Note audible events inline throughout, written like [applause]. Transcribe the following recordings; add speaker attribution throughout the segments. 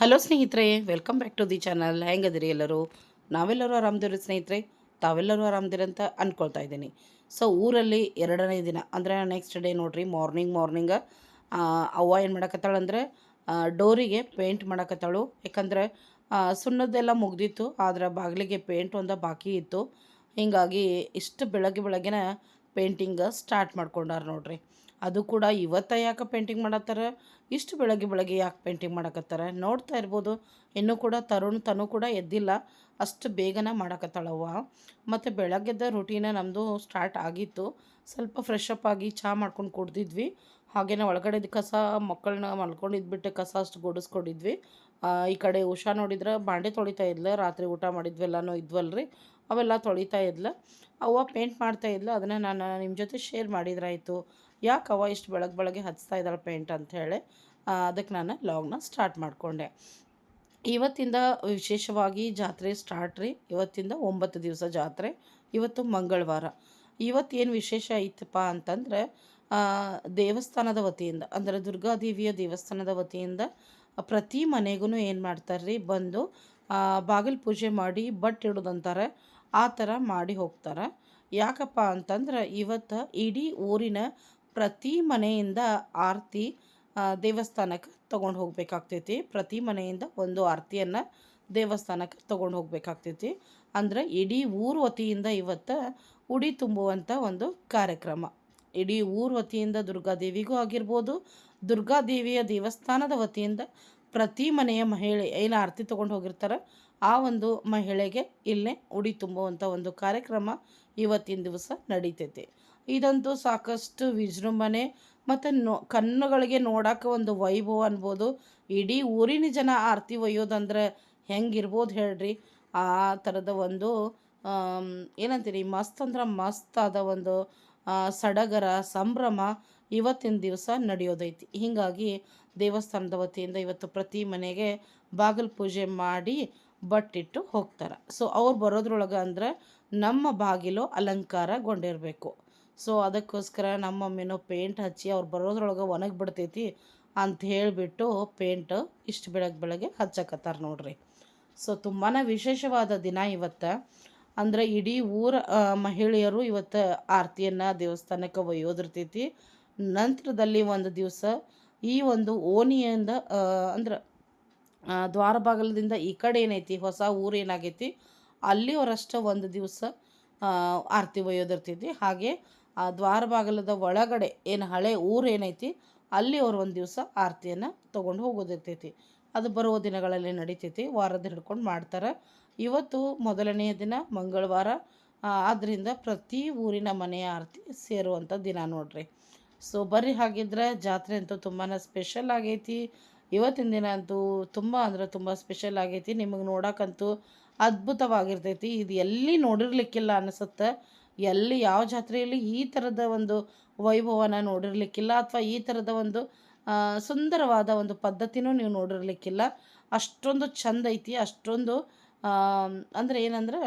Speaker 1: Hello ಸ್ನೇಹಿತರೆ welcome back to the channel ಹೆಂಗದಿರಿ ಎಲ್ಲರೂ? ನಾವೆಲ್ಲರೂ ಆರಾಮದಿರಿ ಸ್ನೇಹಿತರೆ? ತಾವೆಲ್ಲರೂ ಆರಾಮದಿರಿ ಅಂತ ಅಂದ್ಕೊಳ್ತಾ ಇದ್ದೀನಿ. ಸೊ ಊರಲ್ಲಿ ಎರಡನೇ ದಿನ, ಅಂದರೆ ನೆಕ್ಸ್ಟ್ ಡೇ ನೋಡ್ರಿ ಮಾರ್ನಿಂಗ್ ಮಾರ್ನಿಂಗ ಅವ್ವ ಏನು ಮಾಡಕತ್ತಾಳಂದ್ರೆ ಡೋರಿಗೆ ಪೇಂಟ್ ಮಾಡಕತ್ತಾಳು. ಯಾಕಂದ್ರೆ ಸುಣ್ಣದ್ದೆಲ್ಲ ಮುಗ್ದಿತ್ತು, ಆದ್ರೆ ಬಾಗಿಲಿಗೆ ಪೇಂಟ್ ಒಂದು ಬಾಕಿ ಇತ್ತು. ಹೀಗಾಗಿ ಇಷ್ಟು ಬೆಳಗ್ಗೆ ಬೆಳಗ್ಗೆನ ಪೇಂಟಿಂಗ್ ಸ್ಟಾರ್ಟ್ ಮಾಡ್ಕೊಂಡಾರ ನೋಡ್ರಿ. ಅದು ಕೂಡ ಇವತ್ತ ಯಾಕೆ ಪೇಂಟಿಂಗ್ ಮಾಡತ್ತಾರ? ಇಷ್ಟು ಬೆಳಗ್ಗೆ ಬೆಳಗ್ಗೆ ಯಾಕೆ ಪೇಂಟಿಂಗ್ ಮಾಡಕತ್ತಾರ? ನೋಡ್ತಾ ಇರ್ಬೋದು. ಇನ್ನೂ ಕೂಡ ತರುಣ್ ತನು ಕೂಡ ಎದ್ದಿಲ್ಲ. ಅಷ್ಟು ಬೇಗನೆ ಮಾಡಕತ್ತಾಳವ್ವ. ಮತ್ತು ಬೆಳಗ್ಗೆದ್ದ ರುಟೀನ ನಮ್ಮದು ಸ್ಟಾರ್ಟ್ ಆಗಿತ್ತು. ಸ್ವಲ್ಪ ಫ್ರೆಶ್ ಅಪ್ ಆಗಿ ಚಹಾ ಮಾಡ್ಕೊಂಡು ಕುಡ್ದಿದ್ವಿ. ಹಾಗೇನೆ ಒಳಗಡೆದು ಕಸ ಮಕ್ಕಳನ್ನ ಮಲ್ಕೊಂಡಿದ್ಬಿಟ್ಟು ಕಸ ಅಷ್ಟು ಗುಡಿಸ್ಕೊಂಡಿದ್ವಿ. ಈ ಕಡೆ ಉಷಾ ನೋಡಿದ್ರೆ ಬಾಂಡೆ ತೊಳಿತಾ ಇದ್ಲ. ರಾತ್ರಿ ಊಟ ಮಾಡಿದ್ವೆಲ್ಲನೂ ಇದ್ವಲ್ರಿ. ಅವೆಲ್ಲ ತೊಳಿತಾ ಇದ್ಲ. ಅವ್ವ ಪೇಂಟ್ ಮಾಡ್ತಾ ಇದ್ಲು. ಅದನ್ನು ನಾನು ನಿಮ್ಮ ಜೊತೆ ಶೇರ್ ಮಾಡಿದ್ರಾಯ್ತು. ಯಾಕೆ ಅವ ಇಷ್ಟು ಬೆಳಗ್ಗೆ ಬೆಳಗ್ಗೆ ಹಚ್ತಾ ಇದ್ದಾಳೆ ಪೇಂಟ್ ಅಂಥೇಳಿ ಅದಕ್ಕೆ ನಾನು ಲಾಗ್ನ ಸ್ಟಾರ್ಟ್ ಮಾಡಿಕೊಂಡೆ. ಇವತ್ತಿಂದ ವಿಶೇಷವಾಗಿ ಜಾತ್ರೆ ಸ್ಟಾರ್ಟ್ ರೀ. ಇವತ್ತಿಂದ ಒಂಬತ್ತು ದಿವಸ ಜಾತ್ರೆ, ಇವತ್ತು ಮಂಗಳವಾರ. ಇವತ್ತೇನು ವಿಶೇಷ ಐತಪ್ಪ ಅಂತಂದರೆ ದೇವಸ್ಥಾನದ ವತಿಯಿಂದ, ಅಂದರೆ ದುರ್ಗಾದೇವಿಯ ದೇವಸ್ಥಾನದ ವತಿಯಿಂದ ಪ್ರತಿ ಮನೆಗೂ ಏನು ಮಾಡ್ತಾರೆ ರೀ, ಬಂದು ಬಾಗಿಲು ಪೂಜೆ ಮಾಡಿ ಬಟ್ ಇಡೋದಂತಾರೆ, ಆ ಥರ ಮಾಡಿ ಹೋಗ್ತಾರೆ. ಯಾಕಪ್ಪ ಅಂತಂದ್ರೆ ಇವತ್ತು ಇಡೀ ಊರಿನ ಪ್ರತಿ ಮನೆಯಿಂದ ಆರತಿ ದೇವಸ್ಥಾನಕ್ಕೆ ತೊಗೊಂಡು ಹೋಗಬೇಕಾಗ್ತೈತಿ. ಪ್ರತಿ ಮನೆಯಿಂದ ಒಂದು ಆರತಿಯನ್ನು ದೇವಸ್ಥಾನಕ್ಕೆ ತೊಗೊಂಡು ಹೋಗಬೇಕಾಗ್ತೈತಿ. ಅಂದರೆ ಇಡೀ ಊರು ವತಿಯಿಂದ ಇವತ್ತು ಉಡಿ ತುಂಬುವಂಥ ಒಂದು ಕಾರ್ಯಕ್ರಮ. ಇಡೀ ಊರು ವತಿಯಿಂದ ದುರ್ಗಾದೇವಿಗೂ ಆಗಿರ್ಬೋದು, ದುರ್ಗಾದೇವಿಯ ದೇವಸ್ಥಾನದ ವತಿಯಿಂದ ಪ್ರತಿ ಮನೆಯ ಮಹಿಳೆ ಏನು ಆರತಿ ತೊಗೊಂಡು ಹೋಗಿರ್ತಾರೆ, ಆ ಒಂದು ಮಹಿಳೆಗೆ ಇಲ್ಲೇ ಉಡಿ ತುಂಬುವಂಥ ಒಂದು ಕಾರ್ಯಕ್ರಮ ಇವತ್ತಿನ ದಿವಸ ನಡೀತೈತೆ. ಇದಂತೂ ಸಾಕಷ್ಟು ವಿಜೃಂಭಣೆ ಮತ್ತು ನೋ, ಕಣ್ಣುಗಳಿಗೆ ನೋಡೋಕೆ ಒಂದು ವೈಭವ ಅನ್ಬೋದು. ಇಡೀ ಊರಿನ ಜನ ಆರತಿ ಒಯ್ಯೋದಂದ್ರೆ ಹೆಂಗಿರ್ಬೋದು ಹೇಳ್ರಿ. ಆ ಥರದ ಒಂದು ಏನಂತೀರಿ, ಮಸ್ತ್ ಅಂದ್ರೆ ಮಸ್ತ್ ಆದ ಒಂದು ಸಡಗರ, ಸಂಭ್ರಮ ಇವತ್ತಿನ ದಿವಸ ನಡೆಯೋದೈತಿ. ಹೀಗಾಗಿ ದೇವಸ್ಥಾನದ ವತಿಯಿಂದ ಇವತ್ತು ಪ್ರತಿ ಮನೆಗೆ ಬಾಗಿಲು ಪೂಜೆ ಮಾಡಿ ಬಟ್ಟಿಟ್ಟು ಹೋಗ್ತಾರೆ. ಸೊ ಅವ್ರು ಬರೋದ್ರೊಳಗೆ ಅಂದ್ರೆ ನಮ್ಮ ಬಾಗಿಲು ಅಲಂಕಾರಗೊಂಡಿರಬೇಕು. ಸೊ ಅದಕ್ಕೋಸ್ಕರ ನಮ್ಮ ಮಮ್ಮಿನೂ ಪೇಂಟ್ ಹಚ್ಚಿ ಅವ್ರು ಬರೋದ್ರೊಳಗೆ ಒಣಗಿ ಬಿಡ್ತೈತಿ ಅಂತ ಹೇಳಿಬಿಟ್ಟು ಪೇಂಟ್ ಇಷ್ಟು ಬೆಳಗ್ಗೆ ಬೆಳಗ್ಗೆ ಹಚ್ಚಕತ್ತಾರ ನೋಡ್ರಿ. ಸೊ ತುಂಬಾ ವಿಶೇಷವಾದ ದಿನ ಇವತ್ತು. ಅಂದರೆ ಇಡೀ ಊರ ಮಹಿಳೆಯರು ಇವತ್ತು ಆರತಿಯನ್ನು ದೇವಸ್ಥಾನಕ್ಕೆ ಒಯ್ಯೋದಿರ್ತೈತಿ. ನಂತರದಲ್ಲಿ ಒಂದು ದಿವಸ ಈ ಒಂದು ಓಣಿಯಿಂದ ಅಂದ್ರೆ ದ್ವಾರಬಾಗಲದಿಂದ ದ್ವಾರ ಬಾಗಿಲದಿಂದ ಈ ಕಡೆ ಏನೈತಿ, ಹೊಸ ಊರು ಏನಾಗೈತಿ, ಅಲ್ಲಿವರಷ್ಟು ಒಂದು ದಿವಸ ಆರತಿ ಒಯ್ಯೋದಿರ್ತೈತಿ. ಹಾಗೆ ಆ ದ್ವಾರ ಬಾಗಿಲದ ಒಳಗಡೆ ಏನು ಹಳೆ ಊರು ಏನೈತಿ, ಅಲ್ಲಿ ಅವ್ರು ಒಂದು ದಿವಸ ಆರತಿಯನ್ನು ತೊಗೊಂಡು ಹೋಗೋದಿರ್ತೈತಿ. ಅದು ಬರುವ ದಿನಗಳಲ್ಲಿ ನಡೀತೈತಿ, ವಾರದ ಹಿಡ್ಕೊಂಡು ಮಾಡ್ತಾರೆ. ಇವತ್ತು ಮೊದಲನೆಯ ದಿನ ಮಂಗಳವಾರ ಆದ್ದರಿಂದ ಪ್ರತಿ ಊರಿನ ಮನೆಯ ಆರತಿ ಸೇರುವಂಥ ದಿನ ನೋಡ್ರಿ. ಸೊ ಬರ್ರಿ ಹಾಗಿದ್ರೆ ಜಾತ್ರೆ ಅಂತೂ ತುಂಬಾ ಸ್ಪೆಷಲ್ ಆಗೈತಿ. ಇವತ್ತಿನ ದಿನ ಅಂತೂ ತುಂಬ ಅಂದ್ರೆ ತುಂಬ ಸ್ಪೆಷಲ್ ಆಗೈತಿ. ನಿಮಗೆ ನೋಡೋಕ್ಕಂತೂ ಅದ್ಭುತವಾಗಿರ್ತೈತಿ. ಇದು ಎಲ್ಲಿ ನೋಡಿರ್ಲಿಕ್ಕಿಲ್ಲ ಅನಿಸುತ್ತೆ. ಎಲ್ಲಿ ಯಾವ ಜಾತ್ರೆಯಲ್ಲಿ ಈ ಥರದ ಒಂದು ವೈಭವನ ನೋಡಿರಲಿಕ್ಕಿಲ್ಲ ಅಥವಾ ಈ ಥರದ ಒಂದು ಸುಂದರವಾದ ಒಂದು ಪದ್ಧತಿನೂ ನೀವು ನೋಡಿರಲಿಕ್ಕಿಲ್ಲ. ಅಷ್ಟೊಂದು ಚಂದ ಐತಿ, ಅಷ್ಟೊಂದು ಅಂದರೆ ಏನಂದ್ರೆ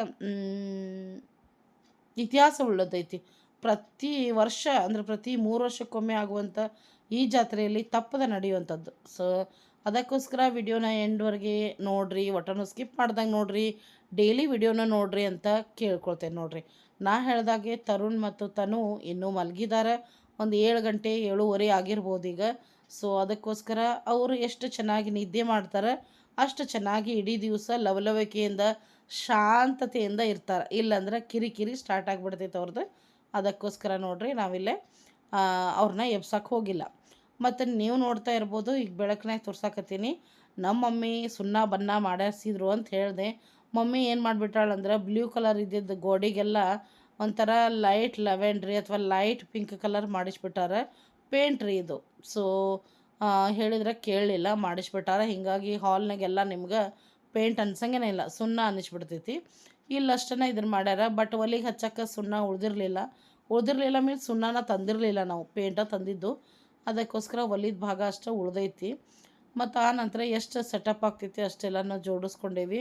Speaker 1: ಇತಿಹಾಸ ಉಳ್ಳದೈತಿ. ಪ್ರತಿ ವರ್ಷ, ಅಂದರೆ ಪ್ರತಿ ಮೂರು ವರ್ಷಕ್ಕೊಮ್ಮೆ ಆಗುವಂಥ ಈ ಜಾತ್ರೆಯಲ್ಲಿ ತಪ್ಪದ ನಡೆಯುವಂಥದ್ದು. ಸೊ ಅದಕ್ಕೋಸ್ಕರ ವಿಡಿಯೋನ ಎಂಡ್ವರೆಗೆ ನೋಡ್ರಿ, ಒಟ್ಟನ್ನು ಸ್ಕಿಪ್ ಮಾಡ್ದಂಗೆ ನೋಡ್ರಿ ಡೈಲಿ ವಿಡಿಯೋನ ನೋಡ್ರಿ ಅಂತ ಕೇಳ್ಕೊಳ್ತೇನೆ ನೋಡ್ರಿ. ನಾ ಹೇಳ್ದಾಗೆ ತರುಣ್ ಮತ್ತು ತನು ಇನ್ನೂ ಮಲಗಿದ್ದಾರೆ ಒಂದು ಏಳು ಗಂಟೆ ಏಳುವರೆ ಆಗಿರ್ಬೋದು ಈಗ. ಸೊ ಅದಕ್ಕೋಸ್ಕರ ಅವರು ಎಷ್ಟು ಚೆನ್ನಾಗಿ ನಿದ್ದೆ ಮಾಡ್ತಾರೆ, ಅಷ್ಟು ಚೆನ್ನಾಗಿ ಇಡೀ ದಿವಸ ಲವಲವಿಕೆಯಿಂದ, ಶಾಂತತೆಯಿಂದ ಇರ್ತಾರೆ. ಇಲ್ಲಾಂದ್ರೆ ಕಿರಿಕಿರಿ ಸ್ಟಾರ್ಟ್ ಆಗಿಬಿಡ್ತೈತೆ ಅವ್ರದ್ದು ಅದಕ್ಕೋಸ್ಕರ ನೋಡ್ರಿ ನಾವಿಲ್ಲೇ ಅವ್ರನ್ನ ಎಬ್ಸಕ್ಕೆ ಹೋಗಿಲ್ಲ. ಮತ್ತು ನೀವು ನೋಡ್ತಾ ಇರ್ಬೋದು, ಈಗ ಬೆಳಕನಾಗ ತೋರ್ಸಾಕತ್ತೀನಿ. ನಮ್ಮ ಮಮ್ಮಿ ಸುಣ್ಣ ಬಣ್ಣ ಮಾಡಿಸಿದ್ರು ಅಂತ ಹೇಳಿದೆ. ಮಮ್ಮಿ ಏನು ಮಾಡಿಬಿಟ್ಟಾಳಂದ್ರೆ ಬ್ಲೂ ಕಲರ್ ಇದ್ದಿದ್ದು ಗೋಡೆಗೆಲ್ಲ ಒಂಥರ ಲೈಟ್ ಲೆವೆಂಡ್ರಿ ಅಥವಾ ಲೈಟ್ ಪಿಂಕ್ ಕಲರ್ ಮಾಡಿಸ್ಬಿಟ್ಟಾರೆ. ಪೇಂಟ್ ರೀ ಇದು. ಸೊ ಹೇಳಿದ್ರೆ ಕೇಳಲಿಲ್ಲ ಮಾಡಿಸ್ಬಿಟ್ಟಾರೆ. ಹೀಗಾಗಿ ಹಾಲ್ನಾಗೆಲ್ಲ ನಿಮ್ಗೆ ಪೇಂಟ್ ಅನ್ಸಂಗೇನೆ ಇಲ್ಲ. ಸುಣ್ಣ ಅನ್ನಿಸ್ಬಿಡ್ತೈತಿ. ಇಲ್ಲಷ್ಟನ್ನ ಇದನ್ನು ಮಾಡ್ಯಾರ. ಬಟ್ ಒಲಿಗೆ ಹಚ್ಚಕ್ಕೆ ಸುಣ್ಣ ಉಳಿದಿರಲಿಲ್ಲ. ಉಳಿದಿರಲಿಲ್ಲ ಮೀನ್ಸ್ ಸುಣ್ಣನ ತಂದಿರಲಿಲ್ಲ ನಾವು. ಪೇಂಟ ತಂದಿದ್ದು. ಅದಕ್ಕೋಸ್ಕರ ಒಲಿದ ಭಾಗ ಅಷ್ಟೇ ಉಳ್ದೈತಿ. ಮತ್ತು ಆ ನಂತರ ಎಷ್ಟು ಸೆಟಪ್ ಆಗ್ತೈತಿ ಅಷ್ಟೆಲ್ಲನೂ ಜೋಡಿಸ್ಕೊಂಡೇವಿ.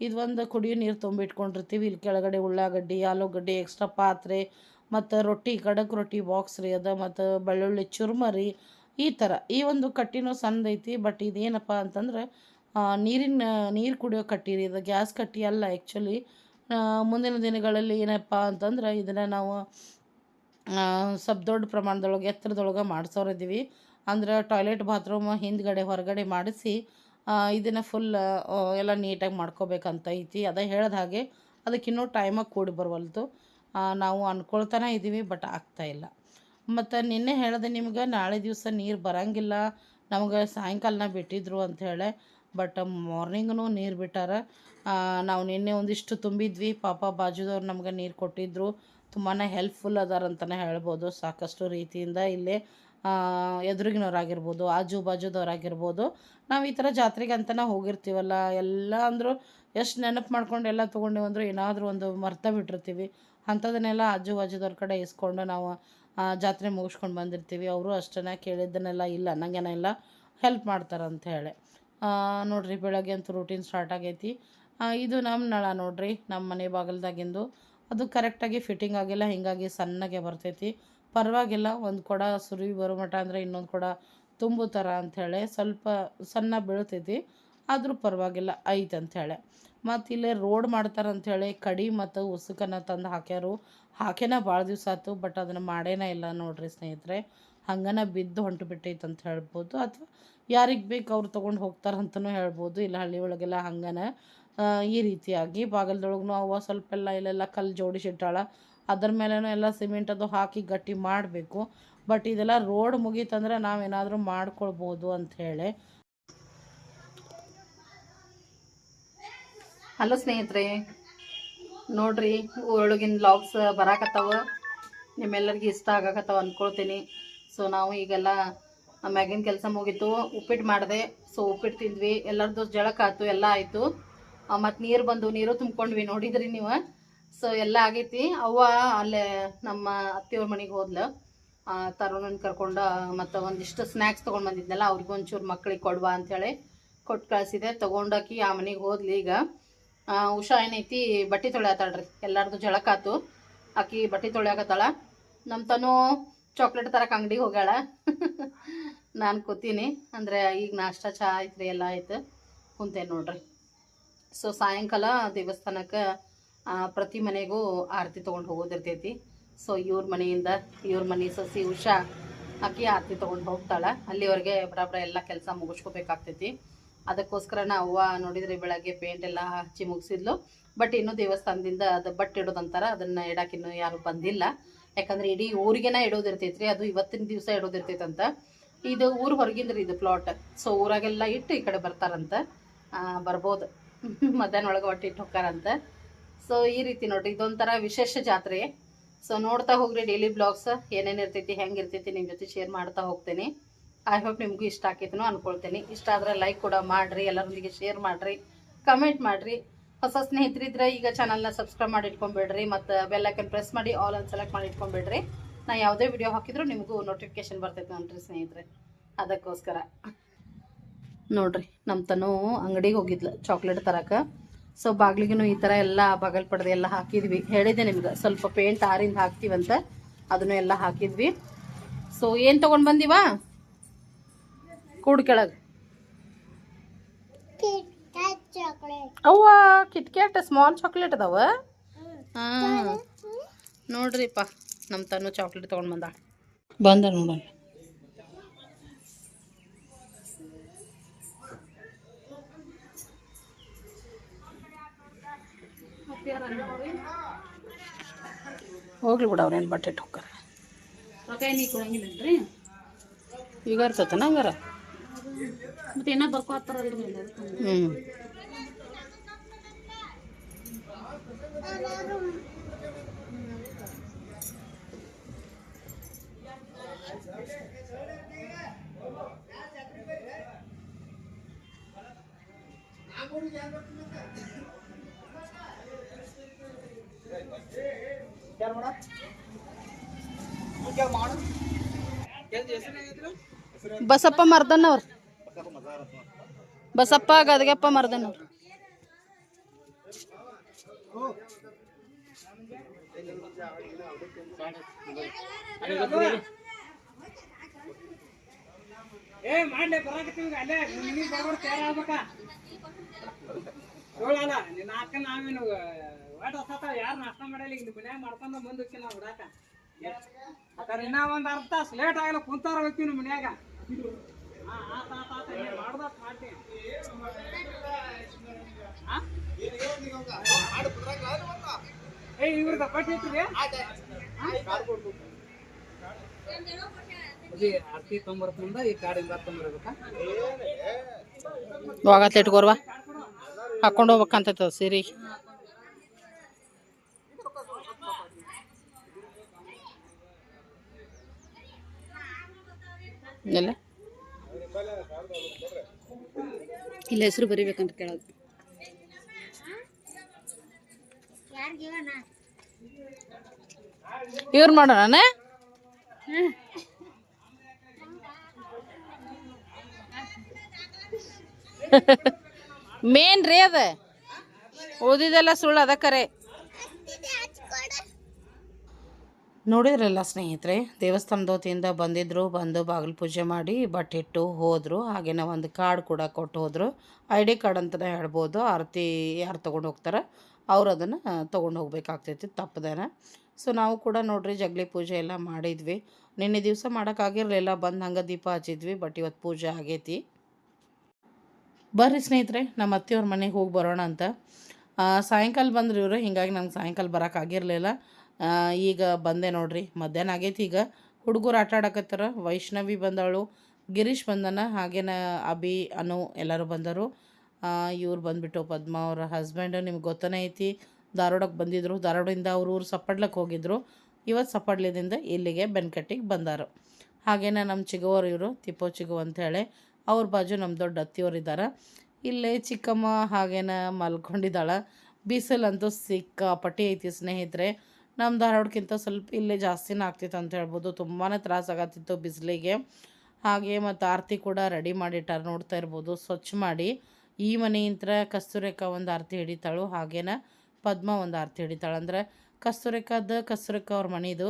Speaker 1: ಇದು ಒಂದು ಕುಡಿಯೋ ನೀರು ತುಂಬಿಟ್ಕೊಂಡಿರ್ತೀವಿ. ಇಲ್ಲಿ ಕೆಳಗಡೆ ಉಳ್ಳಾಗಡ್ಡಿ, ಆಲೂಗಡ್ಡೆ ಎಕ್ಸ್ಟ್ರಾ ಪಾತ್ರೆ, ಮತ್ತು ರೊಟ್ಟಿ, ಖಡಕ್ ರೊಟ್ಟಿ ಬಾಕ್ಸ್ ರೀ ಅದ, ಮತ್ತು ಬೆಳ್ಳುಳ್ಳಿ ಚುರ್ಮರಿ, ಈ ಥರ ಈ ಒಂದು ಕಟ್ಟಿನೂ ಸಣ್ಣದೈತಿ ಬಟ್ ಇದೇನಪ್ಪ ಅಂತಂದ್ರೆ ನೀರಿನ, ನೀರು ಕುಡಿಯೋ ಕಟ್ಟಿರಿ ಇದು. ಗ್ಯಾಸ್ ಕಟ್ಟಿ ಅಲ್ಲ ಆ್ಯಕ್ಚುಲಿ ಮುಂದಿನ ದಿನಗಳಲ್ಲಿ ಏನಪ್ಪ ಅಂತಂದ್ರೆ ಇದನ್ನು ನಾವು ಸ್ವಲ್ಪ ದೊಡ್ಡ ಪ್ರಮಾಣದೊಳಗೆ ಎತ್ತರದೊಳಗೆ ಮಾಡಿಸೋರಿದ್ದೀವಿ ಅಂದ್ರೆ ಟಾಯ್ಲೆಟ್ ಬಾತ್ರೂಮ್ ಹಿಂದ್ಗಡೆ, ಹೊರಗಡೆ ಮಾಡಿಸಿ ಇದನ್ನು ಫುಲ್ ಎಲ್ಲ ನೀಟಾಗಿ ಮಾಡ್ಕೋಬೇಕಂತ ಐತಿ. ಅದೇ ಹೇಳ್ದ ಹಾಗೆ ಅದಕ್ಕಿನ್ನೂ ಟೈಮಾಗಿ ಕೂಡಿ ಬರವಲ್ತು. ನಾವು ಅಂದ್ಕೊಳ್ತಾನೆ ಇದ್ದೀವಿ ಬಟ್ ಆಗ್ತಾಯಿಲ್ಲ ಮತ್ತು ನಿನ್ನೆ ಹೇಳಿದೆ ನಿಮ್ಗೆ ನಾಳೆ ದಿವಸ ನೀರು ಬರಂಗಿಲ್ಲ. ನಮ್ಗೆ ಸಾಯಂಕಾಲನ ಬಿಟ್ಟಿದ್ರು ಅಂಥೇಳಿ ಬಟ್ ಮಾರ್ನಿಂಗೂ ನೀರು ಬಿಟ್ಟಾರ. ನಾವು ನಿನ್ನೆ ಒಂದಿಷ್ಟು ತುಂಬಿದ್ವಿ. ಪಾಪ ಬಾಜುದವ್ರು ನಮ್ಗೆ ನೀರು ಕೊಟ್ಟಿದ್ರು. ತುಂಬಾ ಹೆಲ್ಪ್ಫುಲ್ ಅದಾರಂತಲೇ ಹೇಳ್ಬೋದು. ಸಾಕಷ್ಟು ರೀತಿಯಿಂದ ಇಲ್ಲಿ ಎದುರಿಗಿನವ್ರಾಗಿರ್ಬೋದು ಆಜು ಬಾಜುದವ್ರಾಗಿರ್ಬೋದು ನಾವು ಈ ಥರ ಜಾತ್ರೆಗೆ ಅಂತಲೇ ಹೋಗಿರ್ತೀವಲ್ಲ, ಎಲ್ಲ ಅಂದರೂ ಎಷ್ಟು ನೆನಪು ಮಾಡ್ಕೊಂಡು ಎಲ್ಲ ತೊಗೊಂಡಿವಂದ್ರೆ ಏನಾದರೂ ಒಂದು ಮರ್ತ ಬಿಟ್ಟಿರ್ತೀವಿ. ಅಂಥದನ್ನೆಲ್ಲ ಆಜು ಬಾಜುದವ್ರ ಕಡೆ ಇಸ್ಕೊಂಡು ನಾವು ಜಾತ್ರೆ ಮುಗಿಸ್ಕೊಂಡು ಬಂದಿರ್ತೀವಿ. ಅವರು ಅಷ್ಟನ್ನ ಕೇಳಿದ್ದನ್ನೆಲ್ಲ ಇಲ್ಲ ನನಗೇನೆಲ್ಲ ಹೆಲ್ಪ್ ಮಾಡ್ತಾರೆ ಅಂತ ಹೇಳಿ. ನೋಡ್ರಿ ಬೆಳಗ್ಗೆ ಅಂತೂ ರೂಟೀನ್ ಸ್ಟಾರ್ಟ್ ಆಗೈತಿ. ಇದು ನಮ್ಮ ನಳ ನೋಡಿರಿ ನಮ್ಮ ಮನೆ ಬಾಗಿಲ್ದಾಗಿಂದು. ಅದು ಕರೆಕ್ಟಾಗಿ ಫಿಟ್ಟಿಂಗ್ ಆಗಿಲ್ಲ, ಹೀಗಾಗಿ ಸಣ್ಣಗೆ ಬರ್ತೈತಿ. ಪರವಾಗಿಲ್ಲ, ಒಂದು ಕೊಡ ಸುರುವಿ ಬರೋ ಮಟ ಅಂದರೆ ಇನ್ನೊಂದು ಕೊಡ ತುಂಬು ಥರ ಅಂಥೇಳಿ ಸ್ವಲ್ಪ ಸಣ್ಣ ಬೀಳ್ತೈತಿ, ಆದರೂ ಪರವಾಗಿಲ್ಲ ಐತೆ ಅಂಥೇಳಿ ಮತ್ತು ಇಲ್ಲೇ ರೋಡ್ ಮಾಡ್ತಾರೆ ಅಂಥೇಳಿ ಕಡಿ ಮತ್ತು ಉಸುಕನ್ನ ತಂದು ಹಾಕ್ಯಾರು. ಹಾಕೇನ ಭಾಳ ದಿವಸ ಆಯ್ತು ಬಟ್ ಅದನ್ನು ಮಾಡೇನೇ ಇಲ್ಲ ನೋಡ್ರಿ ಸ್ನೇಹಿತರೆ. ಹಂಗನ ಬಿದ್ದು ಹೊಂಟು ಬಿಟ್ಟೈತೆ ಅಂತ ಹೇಳ್ಬೋದು. ಅಥವಾ ಯಾರಿಗೆ ಬೇಕು ಅವ್ರು ತೊಗೊಂಡು ಹೋಗ್ತಾರೆ ಅಂತಲೂ ಹೇಳ್ಬೋದು. ಇಲ್ಲ ಹಳ್ಳಿ ಒಳಗೆಲ್ಲ ಹಂಗನ. ಈ ರೀತಿಯಾಗಿ ಬಾಗಿಲ್ದೊಳಗೂ ಅವ ಸ್ವಲ್ಪ ಎಲ್ಲ ಇಲ್ಲೆಲ್ಲ ಕಲ್ಲು ಜೋಡಿಸಿಟ್ಟಾಳ. ಅದ್ರ ಮೇಲೇನೂ ಎಲ್ಲ ಸಿಮೆಂಟ್ ಅದು ಹಾಕಿ ಗಟ್ಟಿ ಮಾಡಬೇಕು. ಬಟ್ ಇದೆಲ್ಲ ರೋಡ್ ಮುಗೀತಂದ್ರೆ ನಾವೇನಾದರೂ ಮಾಡ್ಕೊಳ್ಬೋದು ಅಂಥೇಳಿ ಹಲೋ ಸ್ನೇಹಿತರೆ, ನೋಡ್ರಿ ಒಳಗಿನ ಲಾಗ್ಸ್ ಬರಾಕತ್ತಾವ, ನಿಮ್ಮೆಲ್ಲರಿಗೂ ಇಷ್ಟ ಆಗಾಕತ್ತಾವ ಅಂದ್ಕೊಳ್ತೀನಿ ಸೊ ನಾವು ಈಗೆಲ್ಲ ಮ್ಯಾಗಿನ ಕೆಲಸ ಮುಗೀತು. ಉಪ್ಪಿಟ್ಟು ಮಾಡಿದೆ. ಸೊ ಉಪ್ಪಿಟ್ಟು ತಿಂದ್ವಿ. ಎಲ್ಲರದ್ದು ಜಳಕ ಆಯ್ತು ಎಲ್ಲ ಆಯಿತು. ಮತ್ತು ನೀರು ಬಂದು ನೀರು ತುಂಬ್ಕೊಂಡ್ವಿ ನೋಡಿದ್ರಿ ನೀವು? ಸೊ ಎಲ್ಲ ಆಗೈತಿ. ಅವ್ವ ಅಲ್ಲೇ ನಮ್ಮ ಅತ್ತೆಯವ್ರ ಮನೆಗೆ ಹೋದ್ಲು. ತರುಣನ ಕರ್ಕೊಂಡು ಮತ್ತು ಒಂದಿಷ್ಟು ಸ್ನ್ಯಾಕ್ಸ್ ತೊಗೊಂಡು ಬಂದಿದ್ನಲ್ಲ, ಅವ್ರಿಗೆ ಒಂಚೂರು ಮಕ್ಳಿಗೆ ಕೊಡುವ ಅಂಥೇಳಿ ಕೊಟ್ಟು ಕಳಿಸಿದೆ. ತೊಗೊಂಡಾಕಿ ಆ ಮನೆಗೆ ಹೋದ್ಲಿ ಈಗ. ಉಷಾ ಏನೈತಿ, ಬಟ್ಟೆ ತೊಳ್ಯಾತಾಳ್ರಿ. ಎಲ್ಲರದು ಜಳಕಾತು. ಆಕಿ ಬಟ್ಟೆ ತೊಳ್ಯಾಕತ್ತಾಳ. ನಮ್ಮ ತನು ಚಾಕ್ಲೇಟ್ ತರಕ್ಕೆ ಅಂಗಡಿಗೆ ಹೋಗ್ಯಾಳ. [laughs] ನಾನು ಕೂತೀನಿ. ಅಂದರೆ ಈಗ ನಾಷ್ಟ ಚಹಾ ಐತ್ರಿ, ಎಲ್ಲ ಆಯ್ತು. ಕುಂತೇನೆ ನೋಡ್ರಿ. ಸೊ ಸಾಯಂಕಾಲ ದೇವಸ್ಥಾನಕ್ಕೆ ಪ್ರತಿ ಮನೆಗೂ ಆರತಿ ತೊಗೊಂಡು ಹೋಗೋದಿರ್ತೈತಿ. ಸೊ ಇವ್ರ ಮನೆಯಿಂದ ಇವ್ರ ಮನೆ ಸಸಿ ಉಷಾ ಆಕಿ ಆರತಿ ತೊಗೊಂಡು ಹೋಗ್ತಾಳೆ. ಅಲ್ಲಿವರೆಗೆ ಬರಾಬರ ಎಲ್ಲ ಕೆಲಸ ಮುಗಿಸ್ಕೋಬೇಕಾಗ್ತೈತಿ. ಅದಕ್ಕೋಸ್ಕರ ಅವ್ವ ನೋಡಿದ್ರೆ ಬೆಳಗ್ಗೆ ಪೇಂಟ್ ಎಲ್ಲ ಹಚ್ಚಿ ಮುಗಿಸಿದ್ಲು. ಬಟ್ ಇನ್ನೂ ದೇವಸ್ಥಾನದಿಂದ ಅದು ಬಟ್ ಇಡೋದಂತಾರ ಅದನ್ನು ಇಡಕ್ಕೆ ಇನ್ನೂ ಯಾರು ಬಂದಿಲ್ಲ. ಯಾಕಂದ್ರೆ ಇಡೀ ಊರಿಗೆನ ಇಡೋದಿರ್ತೈತ್ರಿ, ಅದು ಇವತ್ತಿನ ದಿವಸ ಇಡೋದಿರ್ತೈತಂತ. ಇದು ಊರು ಹೊರಗಿಂದ್ರಿ ಇದು ಪ್ಲಾಟ್ ಸೊ ಊರಾಗೆಲ್ಲ ಇಟ್ಟು ಈ ಕಡೆ ಬರ್ತಾರಂತ. ಬರ್ಬೋದು. ಮಧ್ಯಾಹ್ನ ಒಳಗೆ ಒಟ್ಟು ಇಟ್ಟು ಹೋಗ್ತಾರಂತ. ಸೊ ಈ ರೀತಿ ನೋಡ್ರಿ, ಇದೊಂಥರ ವಿಶೇಷ ಜಾತ್ರೆ. ಸೊ ನೋಡ್ತಾ ಹೋಗ್ರಿ ಡೈಲಿ ಬ್ಲಾಗ್ಸ್ ಏನೇನು ಇರ್ತೈತಿ, ಹೆಂಗೆ ಇರ್ತೈತಿ ನಿಮ್ಮ ಜೊತೆ ಶೇರ್ ಮಾಡ್ತಾ ಹೋಗ್ತೇನೆ. ಐ ಹೋಪ್ ನಿಮಗೂ ಇಷ್ಟ ಆಕೈತನೋ ಅನ್ಕೊಳ್ತೇನೆ. ಇಷ್ಟ ಆದ್ರೆ ಲೈಕ್ ಕೂಡ ಮಾಡಿರಿ, ಎಲ್ಲರೊಂದಿಗೆ ಶೇರ್ ಮಾಡಿರಿ ಕಮೆಂಟ್ ಮಾಡಿರಿ. ಹೊಸ ಸ್ನೇಹಿತರಿದ್ರೆ ಈಗ ಚಾನಲ್ನ ಸಬ್ಸ್ಕ್ರೈಬ್ ಮಾಡಿ ಇಟ್ಕೊಂಡ್ಬಿಡ್ರಿ, ಮತ್ತು ಬೆಲ್ಲೈಕನ್ ಪ್ರೆಸ್ ಮಾಡಿ ಆಲ್ ಅನ್ ಸೆಲೆಕ್ಟ್ ಮಾಡಿ ಇಟ್ಕೊಂಡ್ಬಿಡ್ರಿ. ನಾ ಯಾವುದೇ ವಿಡಿಯೋ ಹಾಕಿದ್ರು ನಿಮಗೂ ನೋಟಿಫಿಕೇಶನ್ ಬರ್ತೈತೆ ನೋಡ್ರಿ ಸ್ನೇಹಿತರೆ. ಅದಕ್ಕೋಸ್ಕರ. ನೋಡ್ರಿ ನಮ್ಮ ತನು ಅಂಗಡಿಗೆ ಹೋಗಿದ್ಲು ಚಾಕ್ಲೇಟ್ ತರಕ. ಸೊ ಬಾಗ್ಲಿಗೂ ಈ ಥರ ಎಲ್ಲ ಬಗಲ್ ಪಡೆದು ಎಲ್ಲ ಹಾಕಿದ್ವಿ. ಹೇಳಿದೆ ನಿಮ್ಗೆ, ಸ್ವಲ್ಪ ಪೇಂಟ್ ಆರಿಂದ ಹಾಕ್ತೀವಂತ, ಅದನ್ನು ಎಲ್ಲ ಹಾಕಿದ್ವಿ. ಸೊ ಏನು ತೊಗೊಂಡು ಬಂದಿವ? ಕೂಡ ಕೆಳಗೆ. ಅವ್ವ ಕಿಟ್ಕ್ಯಾಟ್ ಸ್ಮಾಲ್ ಚಾಕ್ಲೇಟ್ ಅದಾವ? ನೋಡ್ರಿಪ್ಪ ನಮ್ಮ ತನು ಚಾಕ್ಲೇಟ್ ತೊಗೊಂಡು ಬಂದ. ಬಂದ ನೋಡೋಣ. ಹೋಗ್ಲಿ ಬಿಡ ಅವ್ರೇನು ಬಟ್ಟೆ ಹೋಗ್ತಾರ
Speaker 2: ರೊಕ್ಕ ನೀ ಕೊಡಂಗಿಲ್ಲನ್ರಿ?
Speaker 1: ಈಗ ಇರ್ತೈತನ ಹಂಗಾರ?
Speaker 2: ಮತ್ತೆ ಏನ ಬರ್ಕೋತಾರಲ್ರಿ ಎಲ್ಲದಕ್ಕೂ
Speaker 1: ಹ್ಞೂ ಬಸಪ್ಪ ಮರ್ದನ್ನವ್ರು ಬಸಪ್ಪ ಗದಗಪ್ಪ ಮರ್ದನ್ನವ್ರು
Speaker 3: ಏ ಮಾಡ್ಲೆ ಬರಾಕತ್ತೀವಿ ಅಲ್ಲೇ. ನಿನಗೆ ಬರ್ಬಾರ್ದು ನೋಡಲ್ಲ ನಿನ್ನ ಅಕ್ಕ ನಾವೇನು ಒಟ್ಟ ಸತ ಯಾರು ನಾಷ್ಟ ಮಾಡಲ್ಲ, ಈಗ ಮನ್ಯಾಗ ಮಾಡ್ಕೊಂಡ ಮುಂದೆ ಹೋಗ್ತೀನಿ ನಾವು ಬಿಡಾಕ. ಯಾಕಂದ್ರೆ ಇನ್ನ ಒಂದು ಅರ್ಧ ತಾಸು ಲೇಟ್ ಆಗಲ್ಲ, ಕುಂತಾರ ಹೋಗ್ತೀವಿ ನಿಮ್ಮ ಮನ್ಯಾಗ. ಆತ ಆತ ಆತ ನೀ ಮಾಡ್ದಾತ್ ಮಾಡ್ತೀನಿ? ಏ, ಇವ್ರದ ಪಟ್ಟಿ ಐತ್ರಿ? ಅದೇ ಆರ್ತಿ ತೊಂಬರ್ತ ಮುಂದ ಈ ಕಾಡಿಂದ ತೊಂಬರ್ಬೇಕಾ?
Speaker 1: ಹೋಗತ್ತೆ ಇಟ್ಕೋರ್ವ ಹಾಕೊಂಡು ಹೋಗ್ಬೇಕಂತೈತದ ಸೀರೆ. ಎಲ್ಲ?
Speaker 2: ಇಲ್ಲ ಹೆಸರು ಬರಿಬೇಕಂತ ಕೇಳೋದು.
Speaker 1: ಇವ್ರು ಮಾಡೋಣ ಮೇನ್ ರೀ ಅದ? ಓದಿದೆಲ್ಲ ಸುಳ್ಳು ಅದ ಕರೆ. ನೋಡಿದ್ರಲ್ಲ ಸ್ನೇಹಿತರೆ ದೇವಸ್ಥಾನದ ವತಿಯಿಂದ ಬಂದಿದ್ರು, ಬಂದು ಬಾಗಿಲು ಪೂಜೆ ಮಾಡಿ ಬಟ್ಟಿಟ್ಟು ಹೋದರು ಹಾಗೇನ ಒಂದು ಕಾರ್ಡ್ ಕೂಡ ಕೊಟ್ಟು ಹೋದರು. ಐ ಡಿ ಕಾರ್ಡ್ ಅಂತಲೇ ಹೇಳ್ಬೋದು, ಆರತಿ ಯಾರು ತೊಗೊಂಡು ಹೋಗ್ತಾರೆ, ಅವ್ರು ಅದನ್ನು ತೊಗೊಂಡು ಹೋಗ್ಬೇಕಾಗ್ತೈತಿ, ತಪ್ಪದೇನ. ಸೊ ನಾವು ಕೂಡ ನೋಡ್ರಿ, ಜಗಲಿ ಪೂಜೆ ಎಲ್ಲ ಮಾಡಿದ್ವಿ. ನಿನ್ನೆ ದಿವಸ ಮಾಡೋಕ್ಕಾಗಿರಲಿಲ್ಲ ಬಂದು ಹಂಗೆ ದೀಪ ಹಚ್ಚಿದ್ವಿ ಬಟ್ ಇವತ್ತು ಪೂಜೆ ಆಗೈತಿ. ಬರ್ರಿ ಸ್ನೇಹಿತರೆ, ನಮ್ಮ ಅತ್ತೆಯವ್ರ ಮನೆಗೆ ಹೋಗಿ ಬರೋಣ ಅಂತ. ಸಾಯಂಕಾಲ ಬಂದ್ರಿ ಇವರು, ಹಿಂಗಾಗಿ ನಂಗೆ ಸಾಯಂಕಾಲ ಬರೋಕ್ಕಾಗಿರಲಿಲ್ಲ ಈಗ ಬಂದೆ ನೋಡ್ರಿ, ಮಧ್ಯಾಹ್ನ ಆಗೈತಿ ಈಗ. ಹುಡುಗರು ಆಟ ಆಡಕತ್ತಾರ, ವೈಷ್ಣವಿ ಬಂದವಳು ಗಿರೀಶ್ ಬಂದನ, ಹಾಗೇನ ಅಭಿ, ಅನು ಎಲ್ಲರೂ ಬಂದರು. ಇವ್ರು ಬಂದುಬಿಟ್ಟು ಪದ್ಮ ಅವ್ರ ಹಸ್ಬೆಂಡ್ ನಿಮ್ಗೆ ಗೊತ್ತನೇ ಐತಿ ಧಾರವಾಡಕ್ಕೆ ಬಂದಿದ್ದರು ಧಾರವಾಡದಿಂದ ಅವ್ರ ಊರು ಸಪ್ಪಡ್ಲಕ್ಕೆ ಹೋಗಿದ್ರು. ಇವತ್ತು ಸಪ್ಪಡ್ಲದಿಂದ ಇಲ್ಲಿಗೆ ಬೆನ್ಕಟ್ಟಿಗೆ ಬಂದರು. ಹಾಗೇನ ನಮ್ಮ ಚಿಗುವರು ಇವರು, ತಿಪ್ಪೋ ಚಿಗು ಅಂಥೇಳಿ ಅವ್ರ ಬಾಜು ನಮ್ಮ ದೊಡ್ಡ ಅತ್ತಿಯವ್ರು ಇದ್ದಾರೆ ಇಲ್ಲೇ ಚಿಕ್ಕಮ್ಮ ಹಾಗೇನ ಮಲ್ಕೊಂಡಿದ್ದಾಳೆ. ಬಿಸಿಲಂತೂ ಸಿಕ್ಕಾಪಟ್ಟಿ ಐತಿ ಸ್ನೇಹಿತರೆ. ನಮ್ಮ ಧಾರವಾಡಕ್ಕಿಂತ ಸ್ವಲ್ಪ ಇಲ್ಲೇ ಜಾಸ್ತಿನೇ ಆಗ್ತಿತ್ತು ಅಂತ ಹೇಳ್ಬೋದು. ತುಂಬಾ ತ್ರಾಸಾಗತ್ತಿತ್ತು ಬಿಸಿಲಿಗೆ. ಹಾಗೆ ಮತ್ತು ಆರತಿ ಕೂಡ ರೆಡಿ ಮಾಡಿಟ್ಟಾರೆ ನೋಡ್ತಾ ಇರ್ಬೋದು. ಸ್ವಚ್ಛ ಮಾಡಿ ಈ ಮನೆಯಿಂದ ಕಸ್ತೂರಿಕ ಒಂದು ಆರತಿ ಹಿಡಿತಾಳು. ಹಾಗೇನ ಪದ್ಮ ಒಂದು ಆರತಿ ಹಿಡಿತಾಳೆ. ಅಂದ್ರೆ ಕಸ್ತೂರಿಕದ ಕಸ್ತೂರಿಕ ಅವ್ರ ಮನೆದು.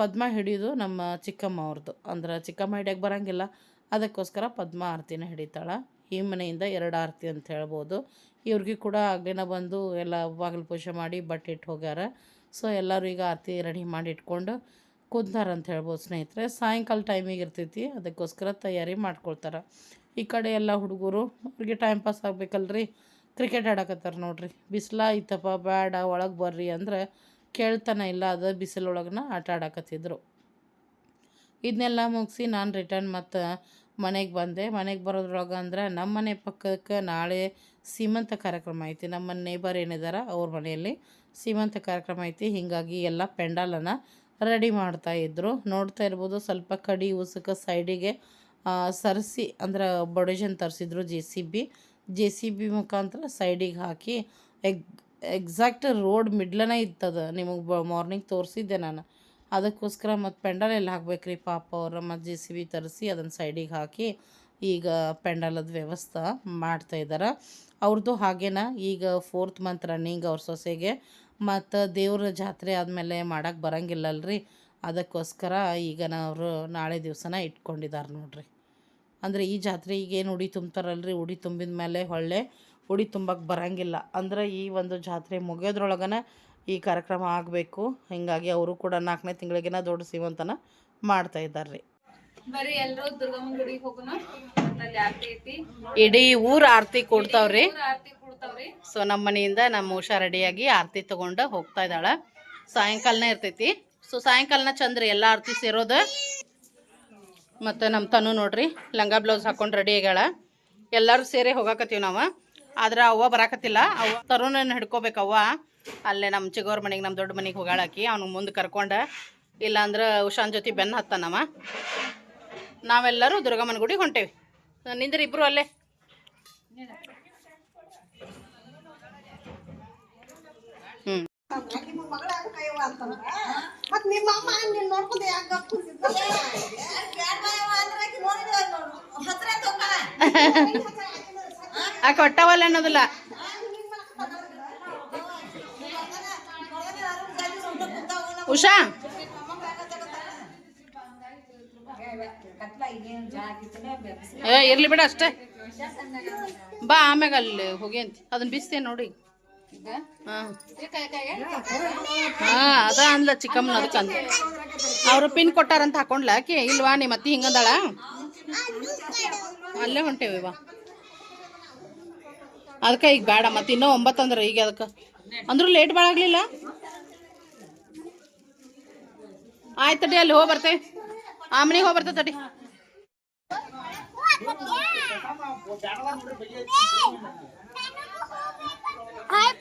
Speaker 1: ಪದ್ಮ ಹಿಡಿಯೋದು ನಮ್ಮ ಚಿಕ್ಕಮ್ಮ ಅವ್ರದ್ದು ಅಂದ್ರೆ ಚಿಕ್ಕಮ್ಮ ಹಿಡಿಯೋಕ್ಕೆ ಬರೋಂಗಿಲ್ಲ. ಅದಕ್ಕೋಸ್ಕರ ಪದ್ಮ ಆರತಿನ ಹಿಡಿತಾಳೆ. ಈ ಮನೆಯಿಂದ ಎರಡು ಆರತಿ ಅಂತ ಹೇಳ್ಬೋದು. ಇವ್ರಿಗೆ ಕೂಡ ಆಗ್ಲಿನ ಬಂದು ಎಲ್ಲ ಬಾಗಿಲು ಪೂಜೆ ಮಾಡಿ ಬಟ್ಟೆ ಇಟ್ಟು ಹೋಗ್ಯಾರ. ಸೊ ಎಲ್ಲರೂ ಈಗ ಆರತಿ ರೆಡಿ ಮಾಡಿ ಇಟ್ಕೊಂಡು ಕುಂತಾರ ಅಂತ ಹೇಳ್ಬೋದು ಸ್ನೇಹಿತರೆ. ಸಾಯಂಕಾಲ ಟೈಮಿಗೆ ಇರ್ತೈತಿ, ಅದಕ್ಕೋಸ್ಕರ ತಯಾರಿ ಮಾಡ್ಕೊಳ್ತಾರೆ. ಈ ಕಡೆ ಎಲ್ಲ ಹುಡುಗರು, ಅವ್ರಿಗೆ ಟೈಮ್ ಪಾಸ್ ಆಗ್ಬೇಕಲ್ರಿ? ಕ್ರಿಕೆಟ್ ಆಡಕತ್ತಾರೆ ನೋಡ್ರಿ. ಬಿಸಿಲ ಐತಪ್ಪ ಬೇಡ ಒಳಗೆ ಬರ್ರಿ ಅಂದ್ರೆ ಕೇಳ್ತಾನೆ ಇಲ್ಲ, ಅದು ಬಿಸಿಲೊಳಗನ ಆಟ ಆಡಕತ್ತಿದ್ರು. ಇದನ್ನೆಲ್ಲ ಮುಗಿಸಿ ನಾನು ರಿಟರ್ನ್ ಮತ್ತು ಮನೆಗೆ ಬಂದೆ. ಮನೆಗೆ ಬರೋದ್ರೊಳಗೆ ಅಂದ್ರೆ ನಮ್ಮ ಮನೆ ಪಕ್ಕಕ್ಕೆ ನಾಳೆ ಸೀಮಂತ ಕಾರ್ಯಕ್ರಮ ಐತಿ. ನಮ್ಮ ನೇಬರ್ ಏನಿದಾರ ಅವ್ರ ಮನೆಯಲ್ಲಿ ಸೀಮಂತ ಕಾರ್ಯಕ್ರಮ ಐತಿ. ಹೀಗಾಗಿ ಎಲ್ಲ ಪೆಂಡಾಲನ್ನು ರೆಡಿ ಮಾಡ್ತಾ ಇದ್ದರು ನೋಡ್ತಾ ಇರ್ಬೋದು ಸ್ವಲ್ಪ ಕಡಿ ಉಸುಕ ಸೈಡಿಗೆ ಸರಿಸಿ ಅಂದ್ರೆ ಬಡೋಜನ್ ತರಿಸಿದ್ರು J C B J C B ಮುಖಾಂತರ ಸೈಡಿಗೆ ಹಾಕಿ, ಎಗ್ ಎಕ್ಸಾಕ್ಟ್ ರೋಡ್ ಮಿಡ್ಲನೇ ಇತ್ತದ. ನಿಮಗೆ ಬ ಮಾರ್ನಿಂಗ್ ತೋರಿಸಿದ್ದೆ ನಾನು. ಅದಕ್ಕೋಸ್ಕರ ಮತ್ತು ಪೆಂಡಲ್ ಎಲ್ಲ ಹಾಕ್ಬೇಕ್ರಿ? ಪಾಪ ಅವ್ರ ಮತ್ತು ಜೆ ಸಿ ಬಿ ತರಿಸಿ ಅದನ್ನು ಸೈಡಿಗೆ ಹಾಕಿ ಈಗ ಪೆಂಡಲದ ವ್ಯವಸ್ಥೆ ಮಾಡ್ತಾ ಇದ್ದಾರೆ ಅವ್ರದ್ದು ಹಾಗೇನ ಈಗ ಫೋರ್ತ್ ಮಂತ್ ರನ್ನಿಂಗ್ ಅವ್ರ ಸೊಸೆಗೆ. ಮತ್ತು ದೇವ್ರ ಜಾತ್ರೆ ಆದಮೇಲೆ ಮಾಡೋಕ್ಕೆ ಬರೋಂಗಿಲ್ಲಲ್ರಿ. ಅದಕ್ಕೋಸ್ಕರ ಈಗ ಅವರು ನಾಳೆ ದಿವಸನ ಇಟ್ಕೊಂಡಿದ್ದಾರೆ ನೋಡ್ರಿ. ಅಂದರೆ ಈ ಜಾತ್ರೆ ಈಗೇನು ಉಡಿ ತುಂಬ್ತಾರಲ್ರಿ? ಉಡಿ ತುಂಬಿದ ಮೇಲೆ ಹೊಳ್ಳೆ, ಉಡಿ ತುಂಬಕ್ಕೆ ಬರೋಂಗಿಲ್ಲ. ಅಂದ್ರೆ ಈ ಒಂದು ಜಾತ್ರೆ ಮುಗಿಯೋದ್ರೊಳಗನ ಈ ಕಾರ್ಯಕ್ರಮ ಆಗಬೇಕು. ಹಿಂಗಾಗಿ ಅವರು ಕೂಡ ನಾಲ್ಕನೇ ತಿಂಗಳಿಗೆನ ದೊಡ್ಡ ಸೀಮಂತನ ಮಾಡ್ತಾ ಇದ್ದಾರೆ ರೀ
Speaker 2: ಬರೀ ಎಲ್ರು ದುರ್ಗಮ್ಮನ ಗುಡಿಗೆ ಹೋಗೋಣ ಅಲ್ಲಿ ಆರತಿ ಐತಿ.
Speaker 1: ಇಡೀ ಊರು ಆರತಿ ಕೊಡ್ತಾವ್ರಿ.
Speaker 2: ಊರ ಆರತಿ ಕೊಡ್ತಾವ್ರಿ.
Speaker 1: ಸೊ ನಮ್ಮ ಮನೆಯಿಂದ ನಮ್ಮ ಉಷಾ ರೆಡಿಯಾಗಿ ಆರತಿ ತಗೊಂಡು ಹೋಗ್ತಾ ಇದ್ದಾಳೆ. ಸಾಯಂಕಾಲನೇ ಇರ್ತೈತಿ. ಸೊ ಸಾಯಂಕಾಲನ ಚಂದ್ರಿ ಎಲ್ಲ ಆರತಿ ಸೇರೋದು. ಮತ್ತು ನಮ್ಮ ತನು ನೋಡ್ರಿ ಲಂಗ ಬ್ಲೌಸ್ ಹಾಕೊಂಡು ರೆಡಿ ಆಗ್ಯಾಳ. ಎಲ್ಲರೂ ಸೇರಿ ಹೋಗಾಕತ್ತೀವಿ ನಾವು. ಆದ್ರೆ ಅವ್ವ ಬರಾಕತ್ತಿಲ್ಲ. ಅವ್ವ ತರುಣನ ಹಿಡ್ಕೋಬೇಕು ಅವ್ವ. ಅಲ್ಲೇ ನಮ್ಮ ಚಿಗೋರ್ ಮನೆಗೆ ನಮ್ಮ ದೊಡ್ಡ ಮನೆಗೆ ಹೋಗಾಳಾಕಿ ಅವ್ನಿಗೆ ಮುಂದೆ ಕರ್ಕೊಂಡು ಇಲ್ಲಾಂದ್ರೆ ಉಷಾನ್ ಜೊತೆ ಬೆನ್ನು ಹತ್ತಾನವ. ನಾವೆಲ್ಲರೂ ದುರ್ಗಮ್ಮನ ಗುಡಿಗೆ ಹೊಂಟೇವಿ. ನಿಂದ್ರೆ ಇಬ್ಬರು ಅಲ್ಲೇ. ಹ್ಞೂ. ಆ ಕೊಟ್ಟವಲ್ಲ ಅನ್ನೋದಿಲ್ಲ. ಉಷಾ?
Speaker 4: ಏ, ಇರ್ಲಿ ಬಿಡ ಅಷ್ಟೇ. ಬಾ ಆಮ್ಯಾಗ ಅಲ್ಲಿ ಹೋಗಿ ಅಂತ. ಅದನ್ನ ಬಿಸ್ತೆ ನೋಡಿ. ಹಾ. ಅದ ಅಂದ್ಲ ಚಿಕ್ಕಮ್ಮನ ಅದಕ್ಕೆ ಅಂತ ಅವ್ರು ಪಿನ್ ಕೊಟ್ಟಾರಂತ ಹಾಕೊಂಡ್ಲ. ಆಕಿ, ಇಲ್ವಾ ನಿಮ್ಮ ಅತ್ತಿ ಹಿಂಗಂದಾಳ ಅಲ್ಲೇ ಹೊಂಟೇವಿ, ಬಾ. ಅದಕ್ಕೆ ಈಗ ಬೇಡ ಮತ್ತೆ ಇನ್ನೂ ಒಂಬತ್ತು ಈಗ ಅದಕ್ಕೆ. ಅಂದ್ರೂ ಲೇಟ್ ಭಾಳ ಆಯ್ತು ತಡಿ ಅಲ್ಲಿ ಹೋಗಿ ಬರ್ತೇವೆ. ಆ ಮನೆಗೆ ಹೋಗಿ ಬರ್ತೇವೆ ತಡಿ.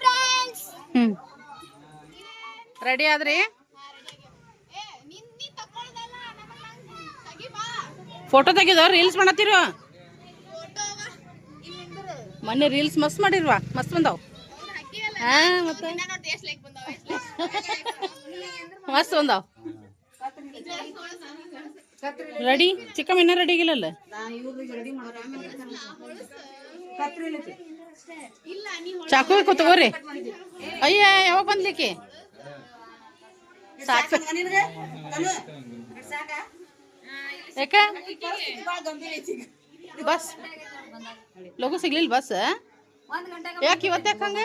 Speaker 5: ಫ್ರೆಂಡ್ಸ್
Speaker 4: ರೆಡಿ ಆದ್ರಿ? ಫೋಟೋ ತೆಗಿದ ರೀಲ್ಸ್ ಮಾಡತ್ತೀರ? ಮೊನ್ನೆ ರೀಲ್ಸ್ ಮಸ್ತ್ ಮಾಡಿರುವ? ಮಸ್ತ್ ಬಂದಾವ್. ಹಾ ಮತ್ತೆ? ಮಸ್ತ್ ಬಂದಾವ್. ರೆಡಿ? ಚಿಕ್ಕಮ್ಮ ಇನ್ನೂ ರೆಡಿ ಆಗಿಲ್ಲಲ್ಲ? ಚಾಕು ಬೇಕು ತಗೋರಿ. ಅಯ್ಯ, ಯಾವಾಗ ಬಂದ್ಲಿಕ್ಕೆ? ಸಾಕು. ಯಾಕ? ಬಸ್. ಲಗು ಸಿಗ್ಲಿಲ್ಲ ಬಸ್? ಯಾಕೆ ಇವತ್ತು ಯಾಕೆ ಹಂಗ?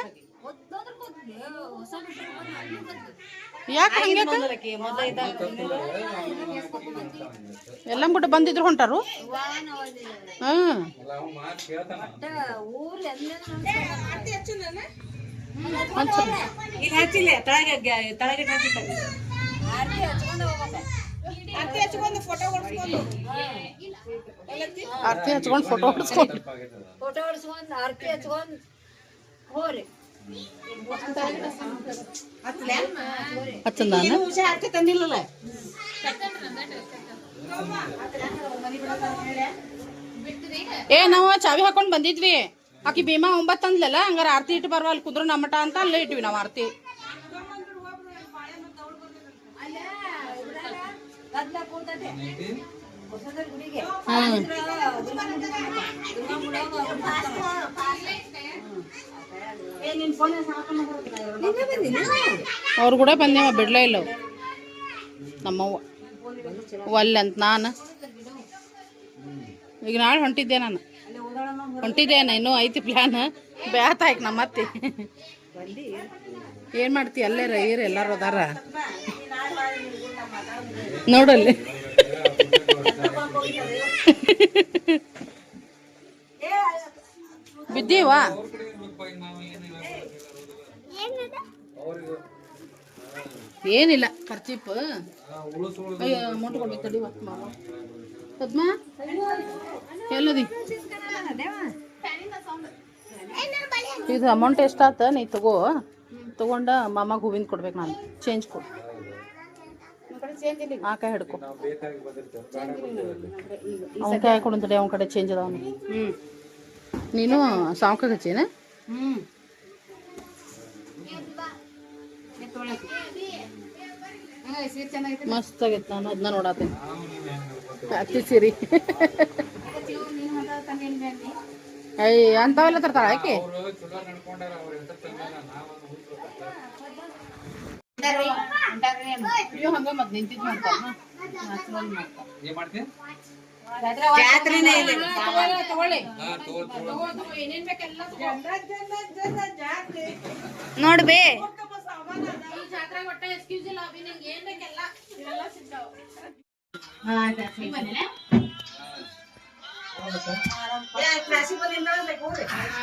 Speaker 4: ಯಾಕೆ ಎಲ್ಲ ಬಿಟ್ಟು ಬಂದಿದ್ರು ಹೊಂಟಾರು? ಹ್ಮ್.
Speaker 6: ಇಲ್ಲಿ ಹಚ್ಚಿಲ್ಲ ತಳಗೆ ತಳಗೆ ಹಾಕಿಟ್ಟಾಗ ಅತ್ತೆ ಹಚ್ಕೊಂಡು ಫೋಟೋ ಹೊಡ್ಸ್ಕೊಂಡು.
Speaker 4: ಆರ್ತಿ ಹಚ್ಕೊಂಡು ಫೋಟೋ ಹೊಡ್ಸ್ಕೊಂಡು.
Speaker 6: ಫೋಟೋ ಹೊಡ್ಸ್ಕೊಂಡು ಆರ್ತಿ ಹಚ್ಕೊಂಡು ಹೋರಿ ತಂದಿಲ್ಲಲ್ಲ
Speaker 4: ಏ, ನಾವು ಚಾವಿ ಹಾಕೊಂಡ್ ಬಂದಿದ್ವಿ. ಆಕಿ ಭೀಮಾ ಒಂಬತ್ತು ಅಂದ್ಲಲ್ಲ, ಹಂಗಾರ ಆರತಿ ಇಟ್ಟು ಬರುವ, ಅಲ್ಲಿ ಕುದ್ರು ನಮ್ಮಟ ಅಂತ ಅಲ್ಲೇ ಇಟ್ವಿ ನಾವು ಆರ್ತಿ. ಹ್ಮ್. ಅವ್ರು ಕೂಡ ಬಂದೇವ, ಬಿಡ್ಲೇ ಇಲ್ಲ ನಮ್ಮವ್ವ. ಒಲ್ಲೆ ಅಂತ ನಾನು. ಈಗ ನಾಳೆ ಹೊಂಟಿದ್ದೆ ನಾನು. ಹೊಂಟಿದ್ದೆ ನಾನು, ಇನ್ನೂ ಐತಿ ಪ್ಲ್ಯಾನ್ ಬ್ಯಾತಾಯ್ಕ ನಮ್ಮ ಅತ್ತಿ. ಏನು ಮಾಡ್ತಿ, ಅಲ್ಲೇ ರೀರ್ ಎಲ್ಲರೂ ಅದಾರ. ನೋಡಲ್ಲಿ ಬಿದ್ದೀವಾ? ಏನಿಲ್ಲ ಖರ್ಚಿಪ್ ಅಯ್ಯೋ ಅಮೌಂಟ್ ಕೊಡ್ಬೇಕು ತಡಿ ಪದ್ಮ ಎಲ್ಲದಿ? ಇದು ಅಮೌಂಟ್ ಎಷ್ಟಾತ? ನೀ ತಗೋ. ತಗೊಂಡ ಮಾಮಾಗ ಹೂವಿನ ಕೊಡ್ಬೇಕು ನಾನು. ಚೇಂಜ್ ಕೊಡು. ಆ ಕೈ ಹಿಡ್ಕೊ. ಅವನ ಕೈ ಕೊಡು ತಡಿ ಅವನ ಕಡೆ ಚೇಂಜ್ ಅದಾವ ಹ್ಞೂ ನೀನು ಸಾವ್ಕಾಗ ಹಚ್ಚೇನ
Speaker 6: ಹ್ಮ್.
Speaker 4: ಮಸ್ತ್ ಆಗೈತೆ ನಾನು ಅದನ್ನ ನೋಡತ್ತೆ ಅತ್ತಿ ಸೀರಿ ಅಯ್ಯ ಅಂಥವೆಲ್ಲ ತರ್ತಾಳ ಆಕೆ ಹಂಗ
Speaker 6: ಜಾತ್ರೆನೇ ಇಲ್ಲ
Speaker 5: ನೋಡ್ಬೇ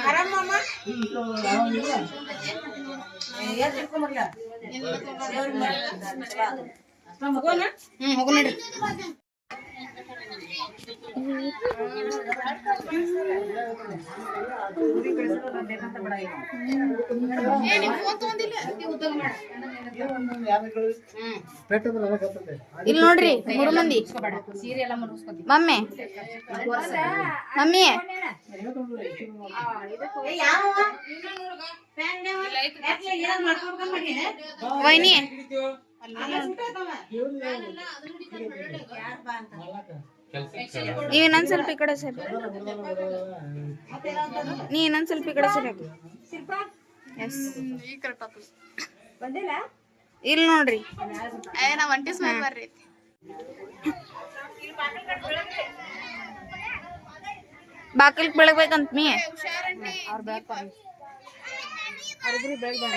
Speaker 6: ಆರಾಮಮ್ಮ
Speaker 4: ಹ್ಮ್ ಹೋಗು ನಡ್ರಿ.
Speaker 5: ಇಲ್ಲಿ ನೋಡ್ರಿ ಮೂರು ಮಂದಿ. ಮಮ್ಮಿ. ಮಮ್ಮಿ ವೈನಿ. ನೀವ್ ಇನ್ನೊಂದ್ ಸ್ವಲ್ಪ ಈ ಕಡೆ ಸರಿ. ನೀ ಇನ್ನೊಂದ್ ಸ್ವಲ್ಪ ಈ ಕಡೆ ಸರಿ ಎಸ್ ಇಲ್ಲಿ ನೋಡ್ರಿ. ಬಾಕಲ್ಕ್ ಬೆಳಗ್ಬೇಕಂತ ಮೀ. ಅವ್ರ ಬೆಳಗ್ತಾರ ಅವ್ರಿಬ್ರು ಬೆಳಗ್ದಾರ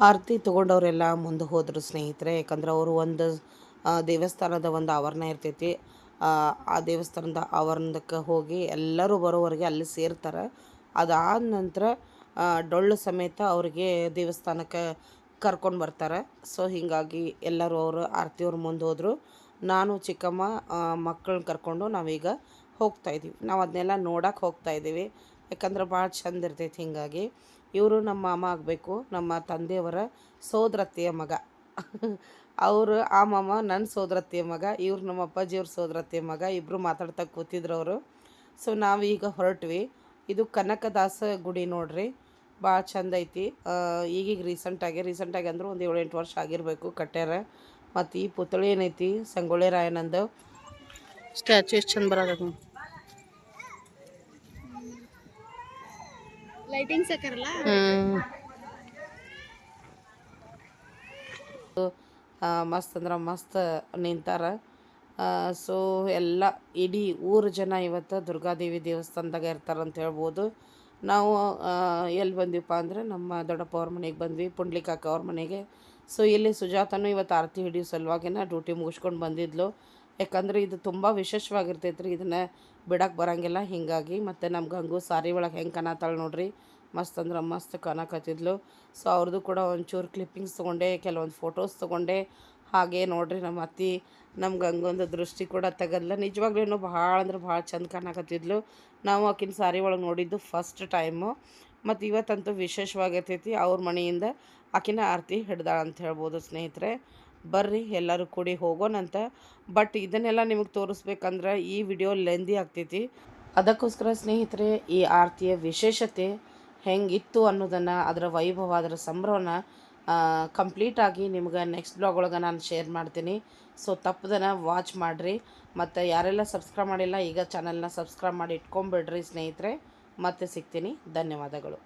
Speaker 1: ಆರತಿ ತೊಗೊಂಡವರೆಲ್ಲ ಮುಂದೆ ಹೋದ್ರು ಸ್ನೇಹಿತರೆ ಯಾಕಂದ್ರೆ ಅವರು ಒಂದು ದೇವಸ್ಥಾನದ ಒಂದು ಆವರಣ ಇರ್ತೈತಿ. ಆ, ಆ ದೇವಸ್ಥಾನದ ಆವರಣಕ್ಕೆ ಹೋಗಿ ಎಲ್ಲರೂ ಬರೋವರೆಗೆ ಅಲ್ಲಿ ಸೇರ್ತಾರೆ. ಅದಾದ ನಂತರ ಡೊಳ್ಳು ಸಮೇತ ಅವರಿಗೆ ದೇವಸ್ಥಾನಕ್ಕೆ ಕರ್ಕೊಂಡು ಬರ್ತಾರೆ. ಸೊ, ಹೀಗಾಗಿ ಎಲ್ಲರೂ ಅವರು ಆರತಿಯವ್ರ ಮುಂದೆ ಹೋದರು. ನಾನು, ಚಿಕ್ಕಮ್ಮ ಮಕ್ಕಳನ್ನ ಕರ್ಕೊಂಡು ನಾವೀಗ ಹೋಗ್ತಾ ಇದ್ದೀವಿ. ನಾವು ಅದನ್ನೆಲ್ಲ ನೋಡೋಕೆ ಹೋಗ್ತಾ ಇದ್ದೀವಿ. ಯಾಕಂದ್ರೆ ಭಾಳ ಚಂದ ಇರ್ತೈತಿ ಹೀಗಾಗಿ. ಇವರು ನಮ್ಮ ಮಾಮ ಆಗಬೇಕು. ನಮ್ಮ ತಂದೆಯವರ ಸೋದರತ್ತೆಯ ಮಗ. ಅವರು, ಆ ಮಾಮ ನನ್ನ ಸೋದರತ್ತೆಯ ಮಗ, ಇವ್ರು ನಮ್ಮ ಅಪ್ಪಾಜಿಯವ್ರ ಸೋದರತ್ತೆಯ ಮಗ. ಇಬ್ಬರು ಮಾತಾಡ್ತಾ ಕೂತಿದ್ರು ಅವರು. ಸೊ, ನಾವೀಗ ಹೊರಟ್ವಿ. ಇದು ಕನಕದಾಸ ಗುಡಿ ನೋಡ್ರಿ. ಭಾಳ ಚಂದ ಐತಿ. ಈಗೀಗ ರೀಸೆಂಟಾಗಿ ರೀಸೆಂಟಾಗಿ ಅಂದ್ರೆ ಒಂದು ಏಳು ಎಂಟು ವರ್ಷ ಆಗಿರಬೇಕು ಕಟ್ಟ್ಯಾರ. ಮತ್ತು ಈ ಪುತ್ಳಿ ಏನೈತಿ? ಸಂಗೊಳ್ಳಿ ರಾಯನಂದು. ಸ್ಟ್ಯಾಚು ಎಷ್ಟು ಚಂದ ಬರೋದ
Speaker 5: ಲೈಟಿಂಗ್ಸ್ ಹಾಕಾರಲ್ಲ
Speaker 1: ಮಸ್ತ್ ಅಂದ್ರೆ ಮಸ್ತ್ ನಿಂತಾರ. ಸೊ ಎಲ್ಲ ಇಡೀ ಊರು ಜನ ಇವತ್ತು ದುರ್ಗಾದೇವಿ ದೇವಸ್ಥಾನದಾಗ ಅಂತ ಹೇಳ್ಬೋದು. ನಾವು ಎಲ್ಲಿ ಬಂದ್ವಿಪ್ಪ ಅಂದರೆ ನಮ್ಮ ದೊಡ್ಡಪ್ಪ ಅವ್ರ ಮನೆಗೆ ಬಂದ್ವಿ ಪುಂಡ್ಲಿಕಾಕ ಅವ್ರ ಮನೆಗೆ. ಸೊ ಇಲ್ಲಿ ಸುಜಾತನೂ ಇವತ್ತು ಆರತಿ ಹಿಡಿಯೋ ಸಲುವಾಗಿನ ಡ್ಯೂಟಿ ಮುಗಿಸ್ಕೊಂಡು ಬಂದಿದ್ಲು. ಯಾಕಂದ್ರೆ ಇದು ತುಂಬ ವಿಶೇಷವಾಗಿರ್ತೈತೆ ರೀ ಇದನ್ನು ಬಿಡಕ್ಕೆ ಬರೋಂಗಿಲ್ಲ. ಹೀಗಾಗಿ ಮತ್ತು ನಮ್ಮ ಗಂಗು ಸಾರಿ ಒಳಗೆ ಹೆಂಗೆ ಕಾಣತ್ತಾಳೆ ನೋಡ್ರಿ. ಮಸ್ತ್ ಅಂದ್ರೆ ಮಸ್ತ್ ಕಾಣಕತ್ತಿದ್ಲು ಸೊ ಅವ್ರದ್ದು ಕೂಡ ಒಂಚೂರು ಕ್ಲಿಪ್ಪಿಂಗ್ಸ್ ತೊಗೊಂಡೆ, ಕೆಲವೊಂದು ಫೋಟೋಸ್ ತೊಗೊಂಡೆ. ಹಾಗೆ ನೋಡ್ರಿ ನಮ್ಮ ಅತ್ತಿ ನಮ್ಗೆ ಹಂಗೊಂದು ದೃಷ್ಟಿ ಕೂಡ ತೆಗದ್ಲ ನಿಜವಾಗ್ಲೂ ಭಾಳ ಅಂದ್ರೆ ಭಾಳ ಚಂದ ಕಾಣಕತ್ತಿದ್ಲು. ನಾವು ಆಕಿನ ಸಾರಿ ಒಳಗೆ ನೋಡಿದ್ದು ಫಸ್ಟ್ ಟೈಮು ಮತ್ತು ಇವತ್ತಂತೂ ವಿಶೇಷವಾಗಿರ್ತೈತಿ, ಅವ್ರ ಮನೆಯಿಂದ ಆಕಿನ ಆರತಿ ಹಿಡ್ದಾಳ ಅಂತ ಹೇಳ್ಬೋದು ಸ್ನೇಹಿತರೆ. ಬರ್ರಿ, ಎಲ್ಲರೂ ಕೂಡಿ ಹೋಗೋಣಂತ ಬಟ್ ಇದನ್ನೆಲ್ಲ ನಿಮಗೆ ತೋರಿಸ್ಬೇಕಂದ್ರೆ ಈ ವಿಡಿಯೋ ಲೆಂದಿ ಆಗ್ತೈತಿ. ಅದಕ್ಕೋಸ್ಕರ ಸ್ನೇಹಿತರೆ, ಈ ಆರತಿಯ ವಿಶೇಷತೆ ಹೆಂಗಿತ್ತು ಅನ್ನೋದನ್ನು, ಅದರ ವೈಭವ, ಅದರ ಸಂಭ್ರಮನ ಕಂಪ್ಲೀಟಾಗಿ ನಿಮ್ಗೆ ನೆಕ್ಸ್ಟ್ ಬ್ಲಾಗ್ ಒಳಗೆ ನಾನು ಶೇರ್ ಮಾಡ್ತೀನಿ. ಸೊ ತಪ್ಪದನ್ನ ವಾಚ್ ಮಾಡಿರಿ. ಮತ್ತು ಯಾರೆಲ್ಲ ಸಬ್ಸ್ಕ್ರೈಬ್ ಮಾಡಿಲ್ಲ, ಈಗ ಚಾನಲ್ನ ಸಬ್ಸ್ಕ್ರೈಬ್ ಮಾಡಿ ಇಟ್ಕೊಂಬಿಡ್ರಿ ಸ್ನೇಹಿತರೆ. ಮತ್ತೆ ಸಿಗ್ತೀನಿ. ಧನ್ಯವಾದಗಳು.